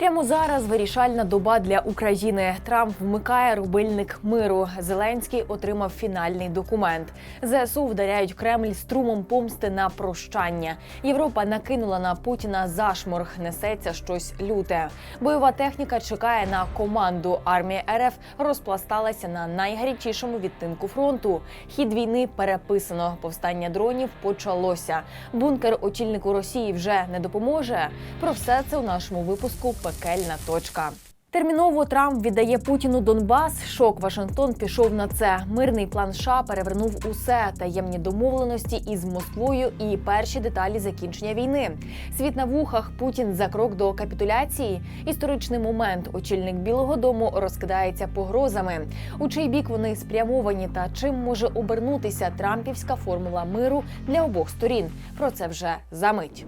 Прямо зараз вирішальна доба для України. Трамп вмикає рубильник миру. Зеленський отримав фінальний документ. ЗСУ вдаряють Кремль струмом помсти на прощання. Європа накинула на Путіна зашморг. Несеться щось люте. Бойова техніка чекає на команду. Армія РФ розпласталася на найгарячішому відтинку фронту. Хід війни переписано. Повстання дронів почалося. Бункер очільнику Росії вже не допоможе. Про все це у нашому випуску Пекельна точка. Терміново Трамп віддає Путіну Донбас. Шок Вашингтон пішов на це. Мирний план США перевернув усе таємні домовленості із Москвою і перші деталі закінчення війни. Світ на вухах Путін за крок до капітуляції. Історичний момент. Очільник Білого Дому розкидається погрозами. У чий бік вони спрямовані та чим може обернутися Трампівська формула миру для обох сторін. Про це вже за мить.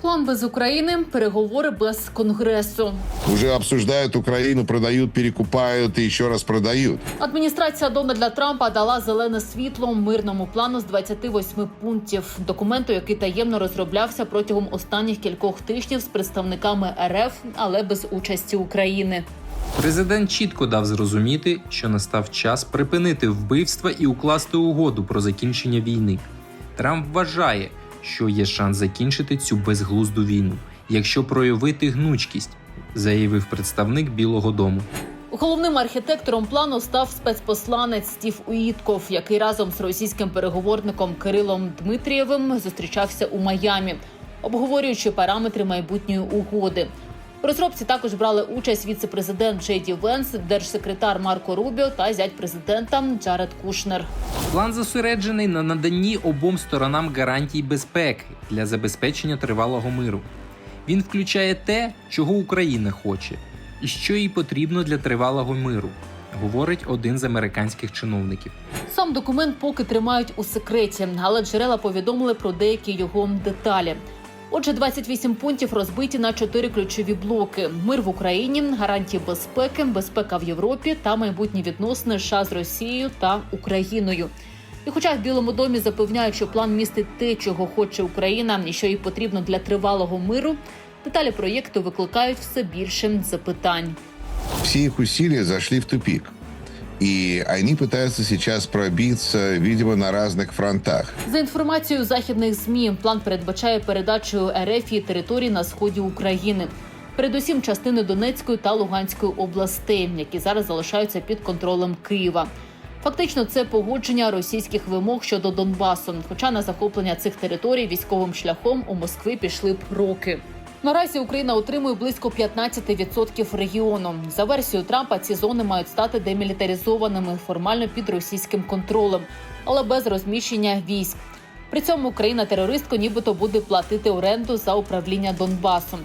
План без України, переговори без конгресу. Уже обсуждают Украину, продают, перекупают и еще раз продают. Адміністрація Дональда Трампа дала зелене світло мирному плану з 28 пунктів. Документу, який таємно розроблявся протягом останніх кількох тижнів з представниками РФ, але без участі України. Президент чітко дав зрозуміти, що настав час припинити вбивства і укласти угоду про закінчення війни. Трамп вважає, що є шанс закінчити цю безглузду війну, якщо проявити гнучкість, заявив представник Білого Дому. Головним архітектором плану став спецпосланець Стів Уїтков, який разом з російським переговорником Кирилом Дмитрієвим зустрічався у Майамі, обговорюючи параметри майбутньої угоди. У розробці також брали участь віце-президент Джей Ді Венс, держсекретар Марко Рубіо та зять президента Джаред Кушнер. План зосереджений на наданні обом сторонам гарантій безпеки для забезпечення тривалого миру. Він включає те, чого Україна хоче, і що їй потрібно для тривалого миру, говорить один з американських чиновників. Сам документ поки тримають у секреті, але джерела повідомили про деякі його деталі. Отже, 28 пунктів розбиті на чотири ключові блоки: мир в Україні, гарантії безпеки, безпека в Європі та майбутні відносини США з Росією та Україною. І хоча в Білому домі запевняють, що план містить те, чого хоче Україна, і що їй потрібно для тривалого миру, деталі проєкту викликають все більше запитань. Все их усилия зашли в тупик. И они пытаются сейчас пробиться, видимо, на разных фронтах. За інформацією західних змі, план передбачає передачу РФ територій на сході України. Передусім, частини Донецької та Луганської областей, які зараз залишаються під контролем Києва. Фактично, це погодження російських вимог щодо Донбасу. Хоча на захоплення цих територій військовим шляхом у Москви пішли б роки. Наразі Україна отримує близько 15% регіону. За версією Трампа, ці зони мають стати демілітаризованими формально під російським контролем, але без розміщення військ. При цьому Україна терористка нібито буде платити оренду за управління Донбасом.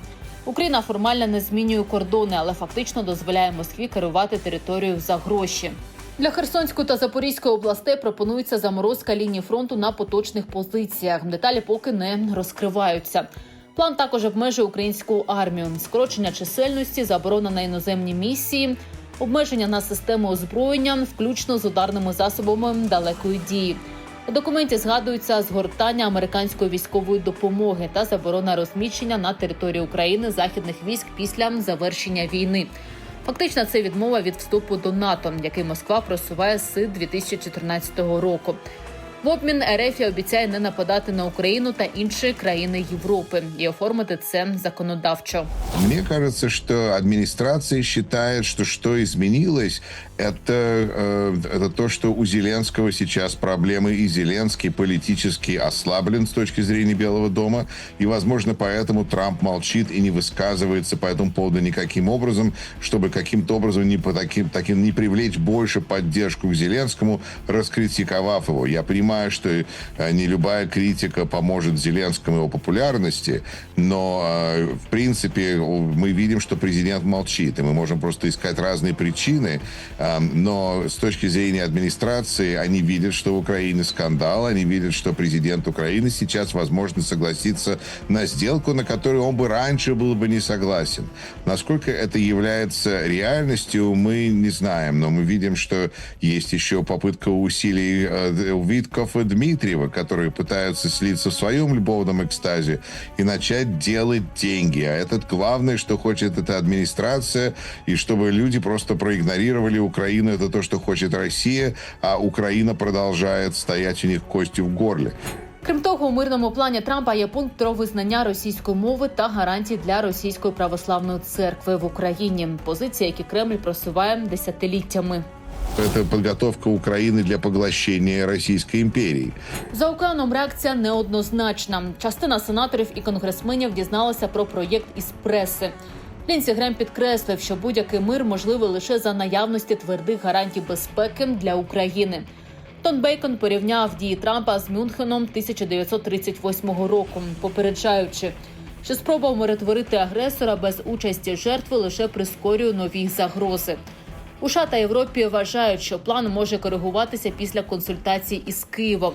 Україна формально не змінює кордони, але фактично дозволяє Москві керувати територією за гроші. Для Херсонської та Запорізької областей пропонується заморозка лінії фронту на поточних позиціях. Деталі поки не розкриваються. План також обмежує українську армію, скорочення чисельності, заборона на іноземні місії, обмеження на системи озброєння, включно з ударними засобами далекої дії. У документі згадується згортання американської військової допомоги та заборона розміщення на території України західних військ після завершення війни. Фактично, це відмова від вступу до НАТО, який Москва просуває з 2014 року. В обмін РФ обіцяє не нападати на Україну та інші країни Європи і оформити це законодавчо. Мне кажется, что администрация считает, что что изменилось, это, э, это то, что у Зеленского сейчас проблемы, и Зеленский политически ослаблен с точки зрения Белого дома, и, возможно, поэтому Трамп молчит и не высказывается по этому поводу никаким образом, чтобы каким-то образом не, по таким, таким, не привлечь больше поддержку к Зеленскому, раскритиковав его. Я понимаю, что э, не любая критика поможет Зеленскому его популярности, но, э, в принципе, мы видим, что президент молчит, и мы можем просто искать разные причины, э, но с точки зрения администрации они видят, что в Украине скандал, они видят, что президент Украины сейчас, возможно, согласится на сделку, на которую он бы раньше был бы не согласен. Насколько это является реальностью, мы не знаем, но мы видим, что есть еще попытка усилий э, Виткова Песков и Дмитриева, которые пытаются слиться в своем любовном экстазе и начать делать деньги. А этот главное, что хочет эта администрация, и чтобы люди просто проигнорировали Украину, это то, что хочет Россия, а Украина продолжает стоять у них кости в горле. Крім того, у мирному плані Трампа є пункт про визнання російської мови та гарантій для російської православної церкви в Україні. Позиції, які Кремль просуває десятиліттями. Это подготовка Украины для поглощения Российской империи. За океаном реакція неоднозначна. Частина сенаторів і конгресменів дізналася про проєкт із преси. Лінсі Грем підкреслив, що будь-який мир можливий лише за наявності твердих гарантій безпеки для України. Тон Бейкон порівняв дії Трампа з Мюнхеном 1938 року, попереджаючи, що спроба умиротворити агресора без участі жертви лише прискорює нові загрози. У США та Європі вважають, що план може коригуватися після консультацій із Києвом.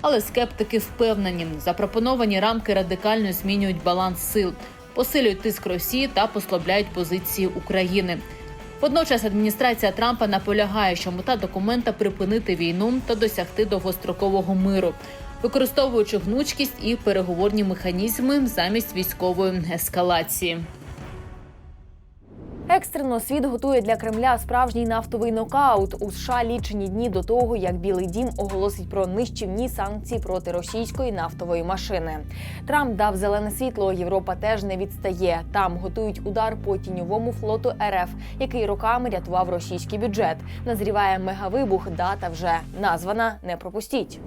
Але скептики впевнені, запропоновані рамки радикально змінюють баланс сил, посилюють тиск Росії та послабляють позиції України. Водночас адміністрація Трампа наполягає, що мета документа припинити війну та досягти довгострокового миру, використовуючи гнучкість і переговорні механізми замість військової ескалації. Екстрено світ готує для Кремля справжній нафтовий нокаут у США лічені дні до того, як Білий Дім оголосить про нищівні санкції проти російської нафтової машини. Трамп дав зелене світло. Європа теж не відстає. Там готують удар по тіньовому флоту РФ, який роками рятував російський бюджет. Назріває мегавибух. Дата вже названа. Не пропустіть.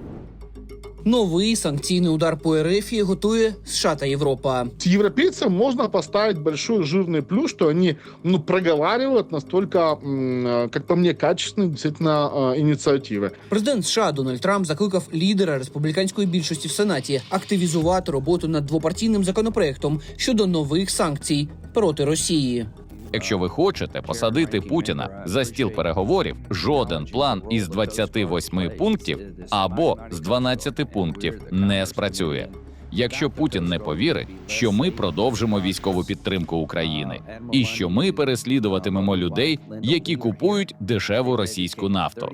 Новий санкційний удар по РФ готує США та Європа. Европейцам можно поставить большой жирный плюс, что они ну, проговаривают настолько, м, э, как по мне, качественные действительно э, инициативы. Президент США Дональд Трамп закликав лідера республіканської більшості в Сенаті активізувати роботу над двопартійним законопроектом щодо нових санкцій проти Росії. Якщо ви хочете посадити Путіна за стіл переговорів, жоден план із 28 пунктів або з 12 пунктів не спрацює. Якщо Путін не повірить, що ми продовжимо військову підтримку України і що ми переслідуватимемо людей, які купують дешеву російську нафту.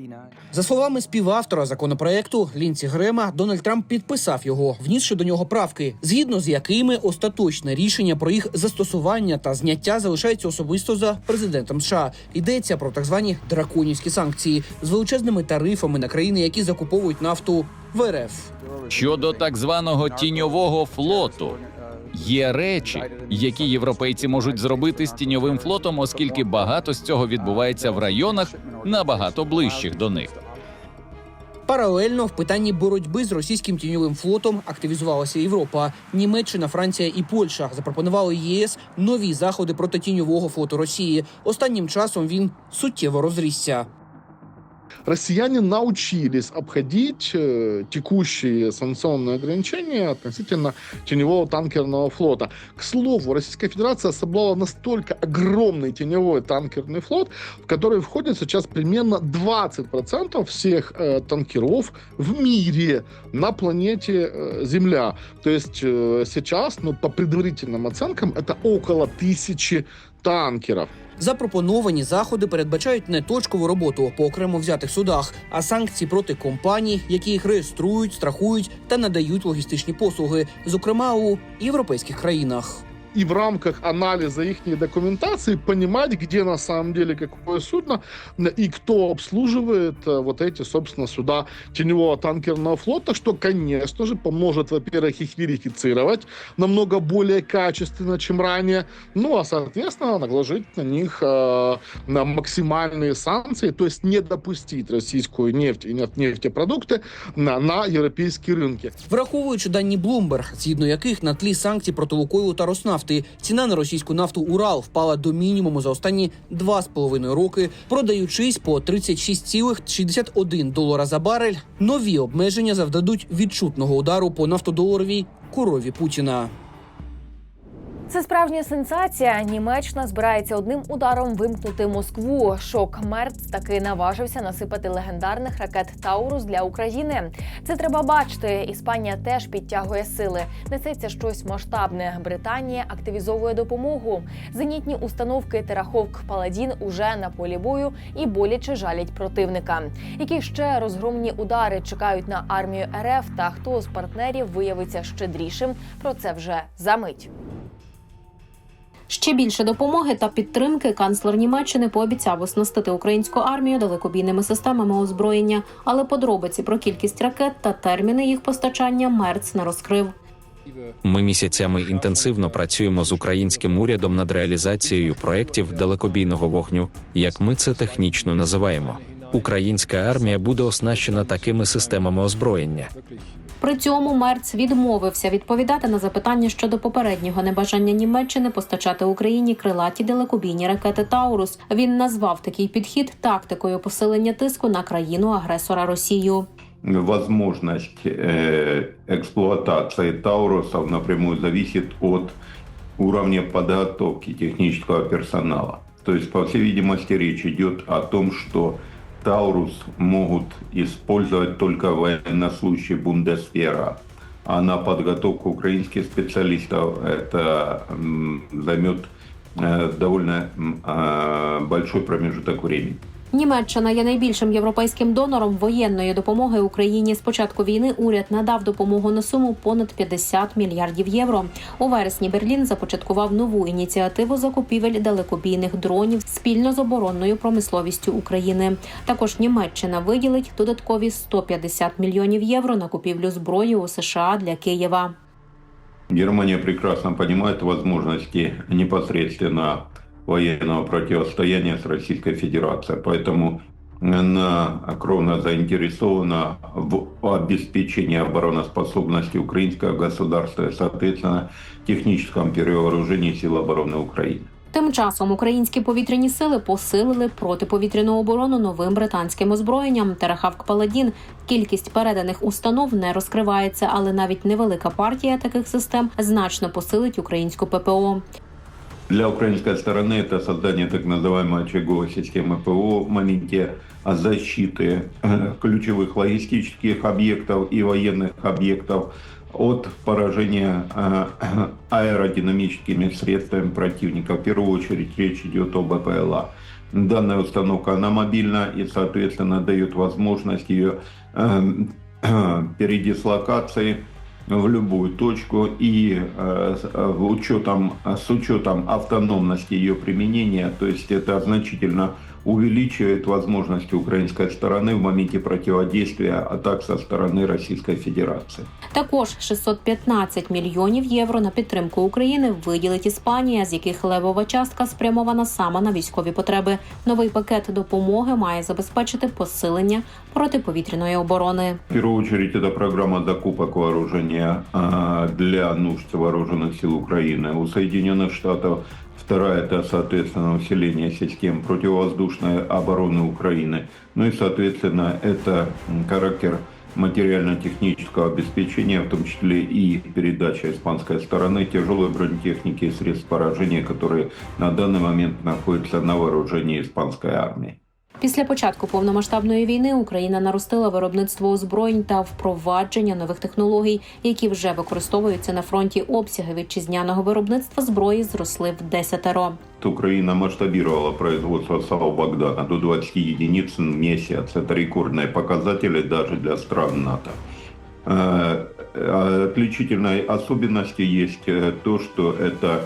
За словами співавтора законопроекту Лінці Грема, Дональд Трамп підписав його, внісши до нього правки, згідно з якими остаточне рішення про їх застосування та зняття залишається особисто за президентом США. Йдеться про так звані драконівські санкції з величезними тарифами на країни, які закуповують нафту в РФ. Щодо так званого тіньового флоту. Є речі, які європейці можуть зробити з тіньовим флотом, оскільки багато з цього відбувається в районах набагато ближчих до них. Паралельно в питанні боротьби з російським тіньовим флотом активізувалася Європа. Німеччина, Франція і Польща запропонували ЄС нові заходи проти тіньового флоту Росії. Останнім часом він суттєво розрісся. Россияне научились обходить э, текущие санкционные ограничения относительно теневого танкерного флота. К слову, Российская Федерация собрала настолько огромный теневой танкерный флот, в который входит сейчас примерно 20% всех э, танкеров в мире на планете э, Земля. То есть э, сейчас, ну, по предварительным оценкам, это около тысячи танкеров. Запропоновані заходи передбачають не точкову роботу по окремо взятих судах, а санкції проти компаній, які їх реєструють, страхують та надають логістичні послуги, зокрема у європейських країнах и в рамках анализа их документации понимать, где на самом деле какое судно м, и кто обслуживает э, вот эти, собственно, суда теневого танкерного флота, что, конечно же, поможет, во-первых, их верифицировать намного более качественно, чем ранее, ну, а, соответственно, наложить на них э, на максимальные санкции, то есть не допустить российскую нефть и неф- нефтепродукты на, на европейские рынки. Враховуючи дані Bloomberg, згідно яких на тлі санкцій проти Лукойлу та Роснафти ціна на російську нафту Урал впала до мінімуму за останні два з половиною роки, продаючись по 36,61 долара за барель. Нові обмеження завдадуть відчутного удару по нафтодоларовій корові Путіна. Це справжня сенсація. Німеччина збирається одним ударом вимкнути Москву. Шок Мерц таки наважився насипати легендарних ракет Таурус для України. Це треба бачити. Іспанія теж підтягує сили. Несеться щось масштабне. Британія активізовує допомогу. Зенітні установки Тераховк Паладін уже на полі бою і боляче жалять противника. Які ще розгромні удари чекають на армію РФ та хто з партнерів виявиться щедрішим? Про це вже за мить. Ще більше допомоги та підтримки канцлер Німеччини пообіцяв оснастити українську армію далекобійними системами озброєння, але подробиці про кількість ракет та терміни їх постачання Мерц не розкрив. Ми місяцями інтенсивно працюємо з українським урядом над реалізацією проєктів далекобійного вогню, як ми це технічно називаємо. Українська армія буде оснащена такими системами озброєння. При цьому Мерц відмовився відповідати на запитання щодо попереднього небажання Німеччини постачати Україні крилаті далекобійні ракети Таурус. Він назвав такий підхід тактикою посилення тиску на країну агресора Росію. возможность э, эксплуатации Таурусов напрямую зависит от уровня подготовки технического персонала. То по всей видимости, речь идет о том, что Таурус могут использовать только военнослужащие Бундесвера, а на подготовку украинских специалистов это займет э, довольно э, большой промежуток времени. Німеччина є найбільшим європейським донором воєнної допомоги Україні. З початку війни уряд надав допомогу на суму понад 50 мільярдів євро. У вересні Берлін започаткував нову ініціативу закупівель далекобійних дронів спільно з оборонною промисловістю України. Також Німеччина виділить додаткові 150 мільйонів євро на купівлю зброї у США для Києва. Германия прекрасно понимает возможности непосредственно военного противостояния с Российской Федерацией. Поэтому она кровно заинтересована в обеспечении обороноспособности украинского государства и, соответственно, техническом перевооружении сил обороны Украины. Тим часом українські повітряні сили посилили протиповітряну оборону новим британським озброєнням Терахавк Паладін. Кількість переданих установ не розкривається, але навіть невелика партія таких систем значно посилить українську ППО. Для украинской стороны это создание так называемой очаговой системы ПВО в моменте защиты э, ключевых логистических объектов и военных объектов от поражения э, аэродинамическими средствами противника. В первую очередь речь идет об БПЛА. Данная установка, она мобильна и, соответственно, дает возможность ее э, передислокации в любую точку и э, с- э, в учетом, с учетом автономности ее применения, то есть это значительно увеличивает возможности украинской стороны в моменте противодействия атак со стороны Российской Федерации. Також 615 мільйонів євро на підтримку України виділить Іспанія, з яких левова частка спрямована саме на військові потреби. Новий пакет допомоги має забезпечити посилення протиповітряної оборони. В первую очередь это программа закупок вооружения а, для нужд вооруженных сил Украины. У Соединенных Штатов Вторая это, соответственно, усиление систем противовоздушной обороны Украины. Ну и, соответственно, это характер материально-технического обеспечения, в том числе и передача испанской стороны тяжелой бронетехники и средств поражения, которые на данный момент находятся на вооружении испанской армии. Після початку повномасштабної війни Україна наростила виробництво озброєнь та впровадження нових технологій, які вже використовуються на фронті. Обсяги вітчизняного виробництва зброї зросли в десятеро. Украина масштабировала производство САУ «Богдана» до 20 единиц в месяц. Это рекордные показатели даже для стран НАТО. Э, э, Отличительной особенностью есть э, то, что это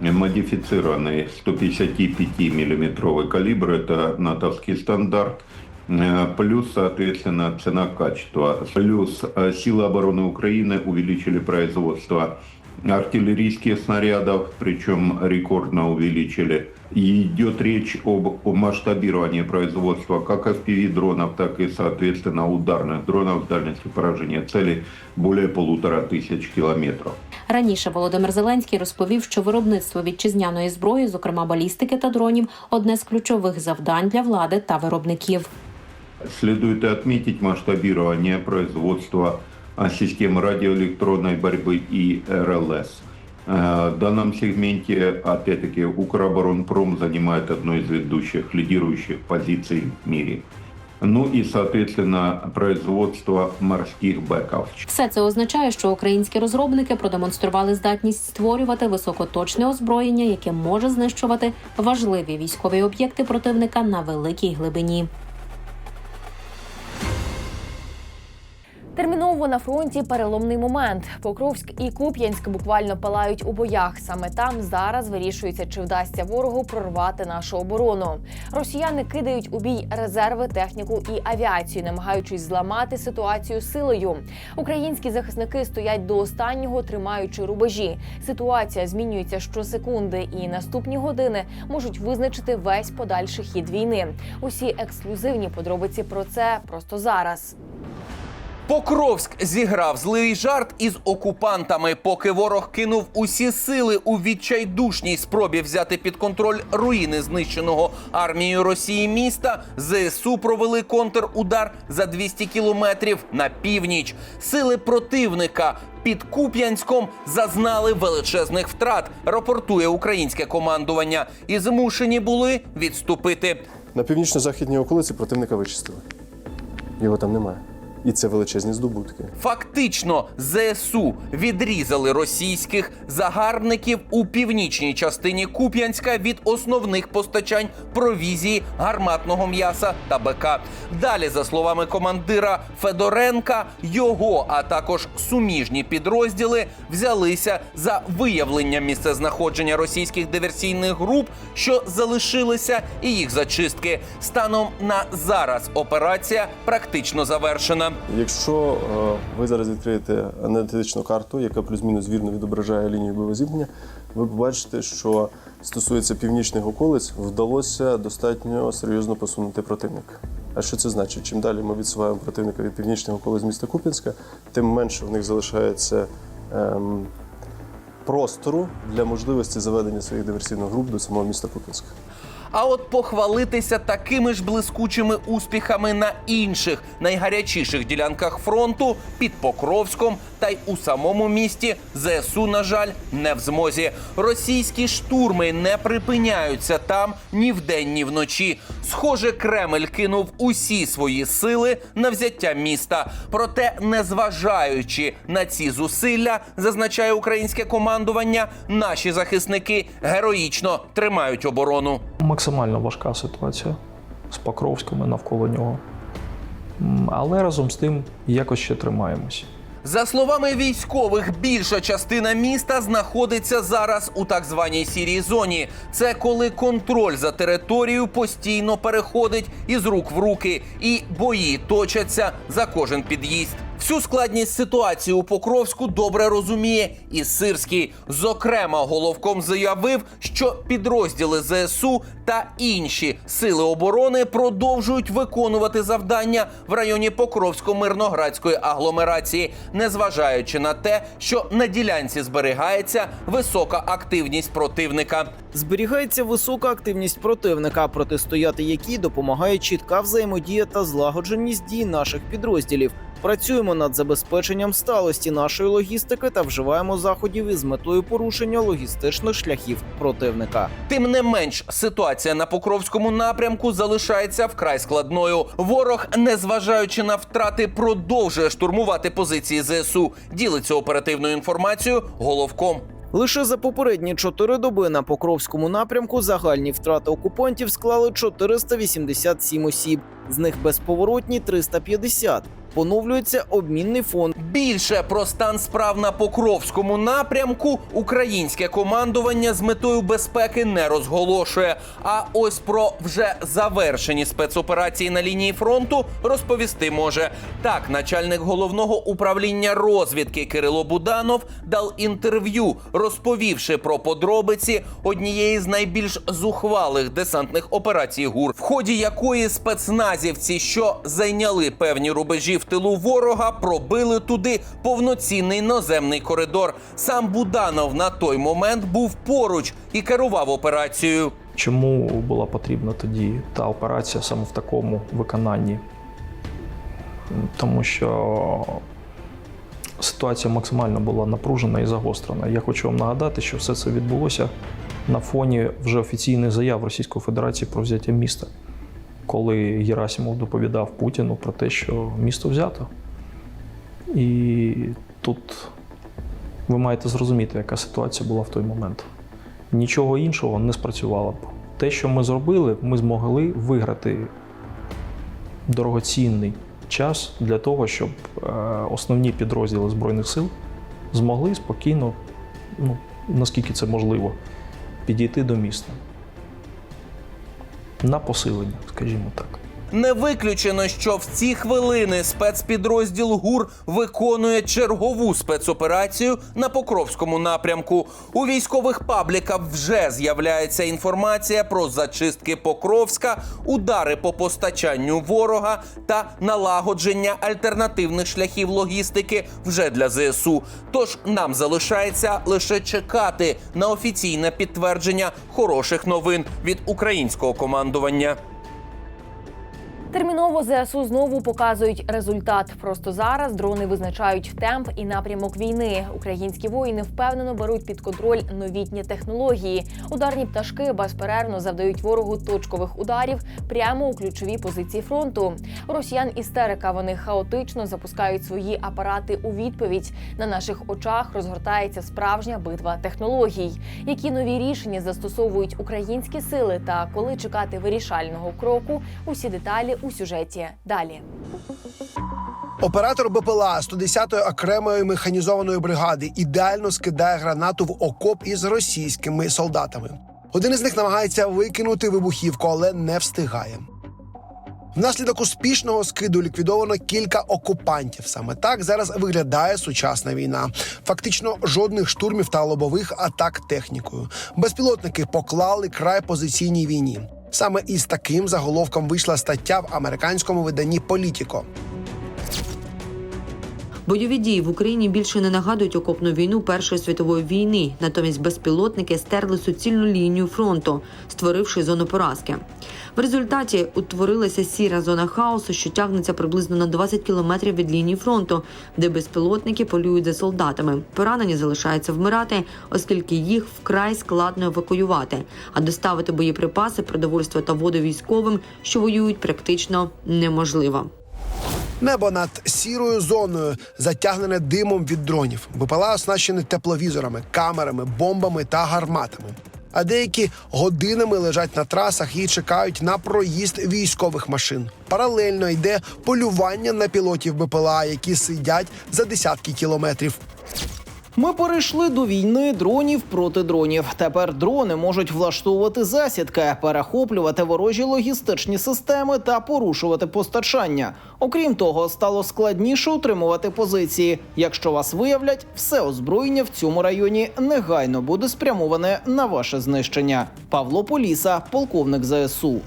модифицированный 155-миллиметровый калибр, это натовский стандарт, Э, Плюс, соответственно, цена-качество. Плюс э, силы обороны Украины увеличили производство артиллерийских снарядов, причем рекордно увеличили. И идет речь об, о масштабировании производства как FPV-дронов, так и, соответственно, ударных дронов с дальностью поражения цели более полутора тысяч километров. Раніше Володимир Зеленський розповів, що виробництво вітчизняної зброї, зокрема балістики та дронів, одне з ключових завдань для влади та виробників. Следует и отметить масштабирование производства а, систем радиоэлектронной борьбы и РЛС. Э, В данном сегменте, опять-таки, Укроборонпром занимает одну из ведущих, лидирующих позиций в мире. Ну и, соответственно, производство морских беков. Все це означає, що українські розробники продемонстрували здатність створювати високоточне озброєння, яке може знищувати важливі військові об'єкти противника на великій глибині. Терміново на фронті переломний момент. Покровськ і Куп'янськ буквально палають у боях. Саме там зараз вирішується, чи вдасться ворогу прорвати нашу оборону. Росіяни кидають у бій резерви, техніку і авіацію, намагаючись зламати ситуацію силою. Українські захисники стоять до останнього, тримаючи рубежі. Ситуація змінюється щосекунди, і наступні години можуть визначити весь подальший хід війни. Усі ексклюзивні подробиці про це просто зараз. Покровськ зіграв злий жарт із окупантами, поки ворог кинув усі сили у відчайдушній спробі взяти під контроль руїни знищеного армією Росії міста. ЗСУ провели контрудар за 200 кілометрів на північ. Сили противника. Під Куп'янськом зазнали величезних втрат, рапортує українське командування, і змушені були відступити. На північно-західній околиці противника вичистили. Його там немає. І це величезні здобутки. Фактично, ЗСУ відрізали російських загарбників у північній частині Куп'янська від основних постачань провізії, гарматного м'яса та БК. Далі, за словами командира Федоренка, його, а також суміжні підрозділи взялися за виявлення місцезнаходження російських диверсійних груп, що залишилися, і їх зачистки. Станом на зараз операція практично завершена. Якщо е, ви зараз відкриєте аналітичну карту, яка плюс-мінус вірно відображає лінію бойового ви побачите, що стосується північних околиць, вдалося достатньо серйозно посунути противника. А що це значить? Чим далі ми відсуваємо противника від північних околиць міста Куп'янська, тим менше в них залишається ем, простору для можливості заведення своїх диверсійних груп до самого міста Куп'янська. А от похвалитися такими ж блискучими успіхами на інших найгарячіших ділянках фронту під Покровськом та й у самому місті ЗСУ, на жаль, не в змозі. Російські штурми не припиняються там ні вдень, ні вночі. Схоже, Кремль кинув усі свої сили на взяття міста. Проте, незважаючи на ці зусилля, зазначає українське командування, наші захисники героїчно тримають оборону. Максимально важка ситуація з Покровськом і навколо нього. Але разом з тим якось ще тримаємось. За словами військових, більша частина міста знаходиться зараз у так званій сірій зоні. Це коли контроль за територією постійно переходить із рук в руки, і бої точаться за кожен під'їзд. Всю складність ситуації у Покровську добре розуміє і Сирський. Зокрема, головком заявив, що підрозділи ЗСУ та інші сили оборони продовжують виконувати завдання в районі Покровсько-мирноградської агломерації, незважаючи на те, що на ділянці зберігається висока активність противника. Зберігається висока активність противника, протистояти якій допомагає чітка взаємодія та злагодженість дій наших підрозділів. Працюємо над забезпеченням сталості нашої логістики та вживаємо заходів із метою порушення логістичних шляхів противника. Тим не менш, ситуація на Покровському напрямку залишається вкрай складною. Ворог, незважаючи на втрати, продовжує штурмувати позиції ЗСУ. Ділиться оперативною інформацією головком. Лише за попередні чотири доби на Покровському напрямку загальні втрати окупантів склали 487 осіб, з них безповоротні 350. Поновлюється обмінний фонд. Більше про стан справ на Покровському напрямку українське командування з метою безпеки не розголошує. А ось про вже завершені спецоперації на лінії фронту розповісти може. Так, начальник головного управління розвідки Кирило Буданов дав інтерв'ю, розповівши про подробиці однієї з найбільш зухвалих десантних операцій ГУР, в ході якої спецназівці, що зайняли певні рубежі в тилу ворога, пробили туди повноцінний наземний коридор. Сам Буданов на той момент був поруч і керував операцією. Чому була потрібна тоді та операція саме в такому виконанні? Тому що ситуація максимально була напружена і загострена. Я хочу вам нагадати, що все це відбулося на фоні вже офіційних заяв Російської Федерації про взяття міста, коли Герасимов доповідав Путіну про те, що місто взято. І тут ви маєте зрозуміти, яка ситуація була в той момент. Нічого іншого не спрацювало б. Те, що ми зробили, ми змогли виграти дорогоцінний час для того, щоб е, основні підрозділи Збройних сил змогли спокійно, ну, наскільки це можливо, підійти до міста. На посилення, скажімо так. Не виключено, що в ці хвилини спецпідрозділ ГУР виконує чергову спецоперацію на Покровському напрямку. У військових пабліках вже з'являється інформація про зачистки Покровська, удари по постачанню ворога та налагодження альтернативних шляхів логістики вже для ЗСУ. Тож нам залишається лише чекати на офіційне підтвердження хороших новин від українського командування. Терміново ЗСУ знову показують результат. Просто зараз дрони визначають темп і напрямок війни. Українські воїни впевнено беруть під контроль новітні технології. Ударні пташки безперервно завдають ворогу точкових ударів прямо у ключові позиції фронту. У Росіян істерика. Вони хаотично запускають свої апарати у відповідь. На наших очах розгортається справжня битва технологій. Які нові рішення застосовують українські сили та коли чекати вирішального кроку? Усі деталі у сюжеті далі. Оператор БПЛА 110-ї окремої механізованої бригади ідеально скидає гранату в окоп із російськими солдатами. Один із них намагається викинути вибухівку, але не встигає. Внаслідок успішного скиду ліквідовано кілька окупантів. Саме так зараз виглядає сучасна війна. Фактично жодних штурмів та лобових атак технікою. Безпілотники поклали край позиційній війні. Саме із таким заголовком вийшла стаття в американському виданні Політіко. Бойові дії в Україні більше не нагадують окопну війну Першої світової війни. Натомість безпілотники стерли суцільну лінію фронту, створивши зону поразки. В результаті утворилася сіра зона хаосу, що тягнеться приблизно на 20 кілометрів від лінії фронту, де безпілотники полюють за солдатами. Поранені залишаються вмирати, оскільки їх вкрай складно евакуювати, а доставити боєприпаси, продовольство та воду військовим, що воюють, практично неможливо. Небо над сірою зоною затягнене димом від дронів. БПЛА оснащені тепловізорами, камерами, бомбами та гарматами. А деякі годинами лежать на трасах і чекають на проїзд військових машин. Паралельно йде полювання на пілотів БПЛА, які сидять за десятки кілометрів. Ми перейшли до війни дронів проти дронів. Тепер дрони можуть влаштовувати засідки, перехоплювати ворожі логістичні системи та порушувати постачання. Окрім того, стало складніше утримувати позиції. Якщо вас виявлять, все озброєння в цьому районі негайно буде спрямоване на ваше знищення. Павло Поліса, полковник ЗСУ.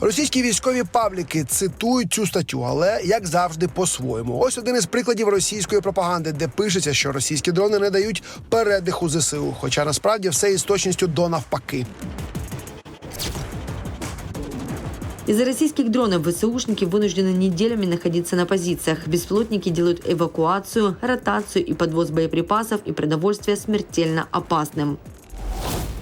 Російські військові пабліки цитують цю статтю, але як завжди, по-своєму. Ось один із прикладів російської пропаганди, де пишеться, що російські дрони не дають передиху ЗСУ. Хоча насправді все із точністю до навпаки. Из-за российских дронов ВСУшники вынуждены неделями находиться на позициях. Беспилотники делают эвакуацию, ротацию и подвоз боеприпасов и продовольствия смертельно опасным.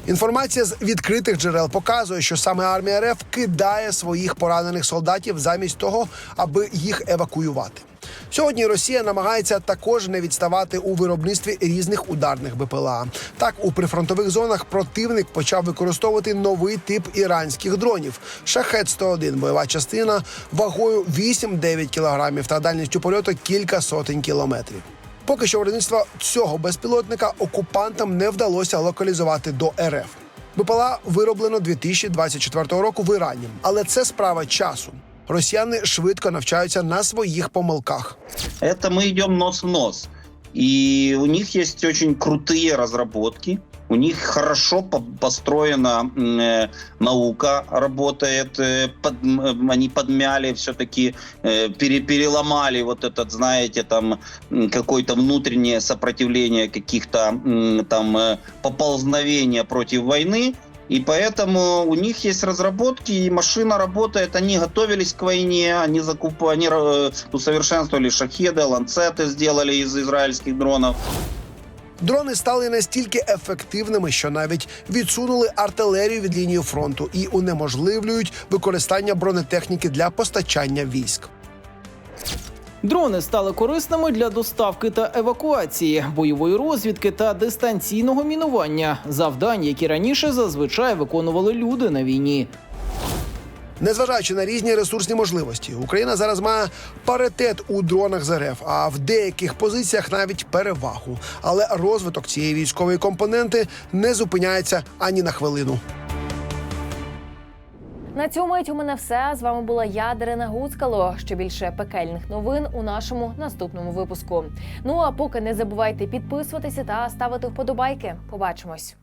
Інформація з відкритих джерел показує, що саме армія РФ кидає своїх поранених солдатів замість того, аби їх евакуювати. Сьогодні Росія намагається також не відставати у виробництві різних ударних БПЛА. Так, у прифронтових зонах противник почав використовувати новий тип іранських дронів шахет 101 бойова частина вагою 8-9 кілограмів та дальністю польоту кілька сотень кілометрів. Поки що виробництво цього безпілотника окупантам не вдалося локалізувати до РФ. БПЛА вироблено 2024 року в Ірані, але це справа часу. Росіяни швидко навчаються на своїх помилках. Это мы идем нос в нос. И у них есть очень крутые разработки. У них хорошо по- построена э, наука, работает. э, под- м, они подмяли все-таки, пере- переломали вот этот, знаете, там какое-то внутреннее сопротивление каких-то там э, поползновения против войны. И поэтому у них есть разработки, и машина работает. Они готовились к войне, они закупали, они э, усовершенствовали шахеды, ланцеты сделали из израильских дронов. Дрони стали настільки ефективними, що навіть відсунули артилерію від лінії фронту і унеможливлюють використання бронетехніки для постачання військ. Дрони стали корисними для доставки та евакуації, бойової розвідки та дистанційного мінування завдань, які раніше зазвичай виконували люди на війні. Незважаючи на різні ресурсні можливості, Україна зараз має паритет у дронах з РФ, а в деяких позиціях навіть перевагу. Але розвиток цієї військової компоненти не зупиняється ані на хвилину. На цьому мить у мене все. З вами була я, Дарина Гуцкало. Ще більше пекельних новин у нашому наступному випуску. Ну а поки не забувайте підписуватися та ставити вподобайки. Побачимось.